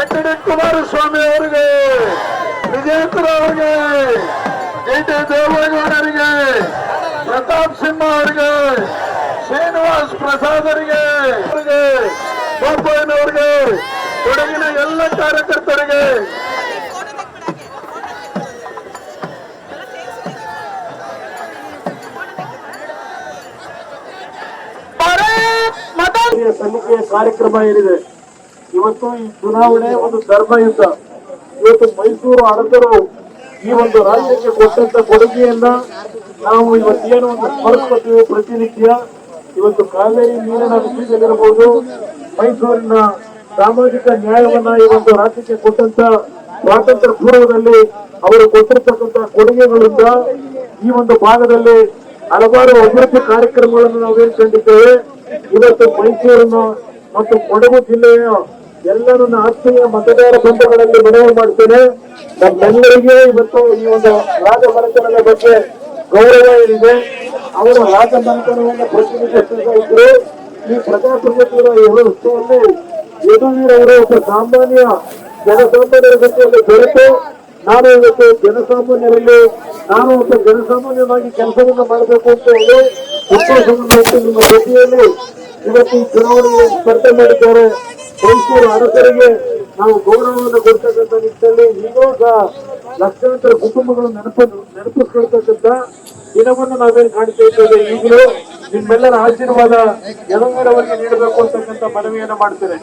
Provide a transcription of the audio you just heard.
எத்தனை குமாரசுவாமி அவர்கள் விஜயகுமார் அவர்கள் தேவர்கள் அவர்கள் ಪ್ರತಾಪ್ ಸಿಂಹ ಅವರಿಗೆ ಶ್ರೀನಿವಾಸ್ ಪ್ರಸಾದ್ ಅವರಿಗೆ ಬೋಪಯ್ಯನವರಿಗೆ ಕೊಡಗಿನ ಎಲ್ಲ ಕಾರ್ಯಕರ್ತರಿಗೆ. ಸಮಿತಿಯ ಕಾರ್ಯಕ್ರಮ ಏನಿದೆ? ಇವತ್ತು ಈ ಚುನಾವಣೆ ಒಂದು ಧರ್ಮ ಯುದ್ಧ. ಇವತ್ತು ಮೈಸೂರು ಅರಸರು ಈ ಒಂದು ರಾಜ್ಯಕ್ಕೆ ಕೊಟ್ಟಂತ ಕೊಡುಗೆಯನ್ನ ನಾವು ಇವತ್ತೇನು ಒಂದು ಸ್ಮರಿಸ್ಕೊತೀವಿ ಪ್ರತಿನಿತ್ಯ ಇವತ್ತು ಕಾವೇರಿ ನೀರಿನ ವಿಷಯದಲ್ಲಿರಬಹುದು ಮೈಸೂರಿನ ಸಾಮಾಜಿಕ ನ್ಯಾಯವನ್ನ ಈ ಒಂದು ರಾಜ್ಯಕ್ಕೆ ಕೊಟ್ಟಂತ ಸ್ವಾತಂತ್ರ್ಯ ಪೂರ್ವದಲ್ಲಿ ಅವರು ಕೊಟ್ಟಿರ್ತಕ್ಕಂಥ ಕೊಡುಗೆಗಳಿಂದ ಈ ಒಂದು ಭಾಗದಲ್ಲಿ ಹಲವಾರು ಅಭಿವೃದ್ಧಿ ಕಾರ್ಯಕ್ರಮಗಳನ್ನು ನಾವು ಕಂಡಿದ್ದೇವೆ ಇವತ್ತು ಮೈಸೂರಿನ ಮತ್ತು ಕೊಡಗು ಜಿಲ್ಲೆಯ ಎಲ್ಲ ನನ್ನ ಆತ್ಮೀಯ ಮತದಾರ ಬಂಧುಗಳಲ್ಲಿ ಮನವಿ ಮಾಡ್ತೇನೆ. ನಮ್ಮೆಲ್ಲರಿಗೆ ಇವತ್ತು ಈ ಒಂದು ರಾಜಮನೆತನದ ಬಗ್ಗೆ ಗೌರವ ಏನಿದೆ ಅವರು ರಾಜಮನೆತನವನ್ನು ಪ್ರತಿನಿಧಿಸ್ತಾ ಇದ್ರು. ಈ ಪ್ರಜಾಪ್ರಭುತ್ವದ ವ್ಯವಸ್ಥೆಯಲ್ಲಿ ಯದುವೀರ್ ಅವರು ಒಬ್ಬ ಸಾಮಾನ್ಯ ಜನಸಾಮಾನ್ಯರ ಜೊತೆಯಲ್ಲಿ ನಾನು ಇವತ್ತು ಜನಸಾಮಾನ್ಯರಲ್ಲಿ, ನಾನು ಒಬ್ಬ ಜನಸಾಮಾನ್ಯವಾಗಿ ಕೆಲಸವನ್ನು ಮಾಡಬೇಕು ಅಂತ ಹೇಳಿ ಇಟ್ಟು ನಿಮ್ಮ ಜೊತೆಯಲ್ಲಿ ಇವತ್ತು ಚುನಾವಣೆಗೆ ಸ್ಪರ್ಧೆ ಮಾಡಿದ್ದಾರೆ. ಮೈಸೂರು ಅರಸರಿಗೆ ನಾವು ಗೌರವವನ್ನು ಕೊಡ್ತಕ್ಕಂಥ ನಿಟ್ಟಿನಲ್ಲಿ ಇವಾಗ ಲಕ್ಷಾಂತರ ಕುಟುಂಬಗಳು ನೆನಪು ನೆನಪಿಸ್ಕೊಳ್ತಕ್ಕಂಥ ದಿನವನ್ನು ನಾವೇನು ಕಾಣ್ತಾ ಇದ್ದೇವೆ? ಈಗಲೂ ನಿಮ್ಮೆಲ್ಲರ ಆಶೀರ್ವಾದ ಎಲ್ಲರವರಿಗೆ ನೀಡಬೇಕು ಅಂತಕ್ಕಂಥ ಮನವಿಯನ್ನು ಮಾಡ್ತೇನೆ